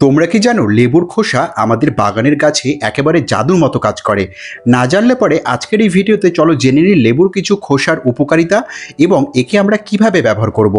তোমরা কি জানো লেবুর খোসা আমাদের বাগানের গাছে একেবারে জাদুর মতো কাজ করে না জানলে পরে আজকের এই ভিডিওতে চলো জেনে নিই লেবুর কিছু খোসার উপকারিতা এবং একে আমরা কীভাবে ব্যবহার করব।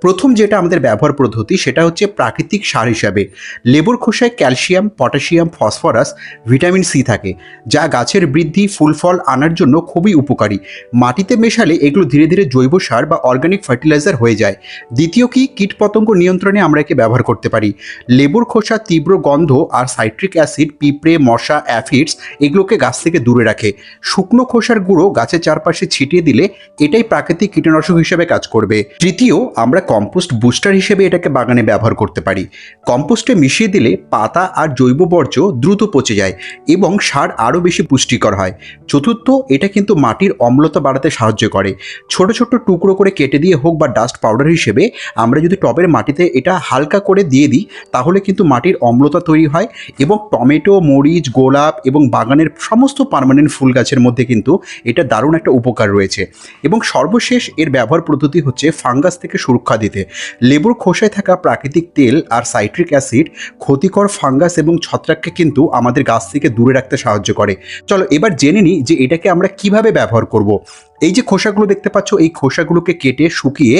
প্রথম যেটা আমাদের ব্যবহার পদ্ধতি সেটা হচ্ছে প্রাকৃতিক সার হিসাবে। লেবুর খোসায় calcium, potassium, phosphorus, vitamin C থাকে, যা গাছের বৃদ্ধি, ফুল ফল আনার জন্য খুবই উপকারী। মাটিতে মেশালে এগুলো ধীরে ধীরে জৈব সার বা অর্গানিক ফার্টিলাইজার হয়ে যায়। দ্বিতীয় কি? কীটপতঙ্গ নিয়ন্ত্রণে আমরা একে ব্যবহার করতে পারি। লেবুর খোসা তীব্র গন্ধ আর সাইট্রিক অ্যাসিড, পিঁপড়ে, মশা, অ্যাফিডস এগুলোকে গাছ থেকে দূরে রাখে। শুকনো খোসার গুঁড়ো গাছের চারপাশে ছিটিয়ে দিলে এটাই প্রাকৃতিক কীটনাশক হিসেবে কাজ করবে। তৃতীয়, আমরা কম্পোস্ট বুস্টার হিসেবে এটাকে বাগানে ব্যবহার করতে পারি। কম্পোস্টে মিশিয়ে দিলে পাতা আর জৈব বর্জ্য দ্রুত পচে যায় এবং সার আরও বেশি পুষ্টিকর হয়। চতুর্থ, এটা কিন্তু মাটির অম্লতা বাড়াতে সাহায্য করে। ছোট ছোট টুকরো করে কেটে দিয়ে হোক বা ডাস্ট পাউডার হিসেবে আমরা যদি টবের মাটিতে এটা হালকা করে দিয়ে দিই, তাহলে কিন্তু মাটির অম্লতা তৈরি হয় এবং টমেটো, মরিচ, গোলাপ এবং বাগানের সমস্ত পার্মানেন্ট ফুল গাছের মধ্যে কিন্তু এটা দারুণ একটা উপকার রয়েছে। এবং সর্বশেষ এর ব্যবহার পদ্ধতি হচ্ছে ফাঙ্গাস থেকে সুরক্ষা দিতে লেবুর খোসায় থাকা প্রাকৃতিক তেল আর সাইট্রিক অ্যাসিড ক্ষতিকর ফাঙ্গাস এবং ছত্রাককে কিন্তু আমাদের গাছ থেকে দূরে রাখতে সাহায্য করে। চলো এবার জেনে নিই যে এটাকে আমরা কীভাবে ব্যবহার করব। এই যে খোসাগুলো দেখতে পাচ্ছ, এই খোসাগুলোকে কেটে শুকিয়ে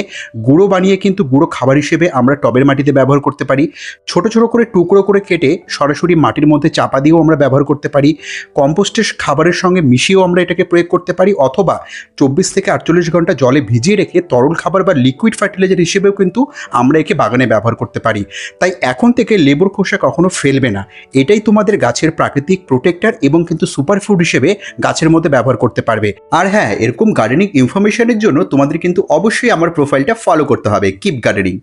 গুঁড়ো বানিয়ে কিন্তু গুঁড়ো খাবার হিসেবে আমরা টবের মাটিতে ব্যবহার করতে পারি। ছোট ছোট করে টুকরো করে কেটে সরাসরি মাটির মধ্যে চাপা দিয়েও আমরা ব্যবহার করতে পারি। কম্পোস্টের খাবারের সঙ্গে মিশিয়েও আমরা এটাকে প্রয়োগ করতে পারি অথবা চব্বিশ থেকে আটচল্লিশ ঘণ্টা জলে ভিজিয়ে রেখে তরল খাবার বা লিকুইড ফার্টিলাইজার হিসেবেও কিন্তু আমরা একে বাগানে ব্যবহার করতে পারি। তাই এখন থেকে লেবুর খোসা কখনো ফেলবে না। এটাই তোমাদের গাছের প্রাকৃতিক প্রোটেক্টর এবং কিন্তু সুপারফুড হিসেবে গাছের মধ্যে ব্যবহার করতে পারবে। আর হ্যাঁ এরকম গার্ডেনিং ইনফরমেশনের জন্য তোমাদের কিন্তু অবশ্যই আমার প্রোফাইলটা ফলো করতে হবে। Keep gardening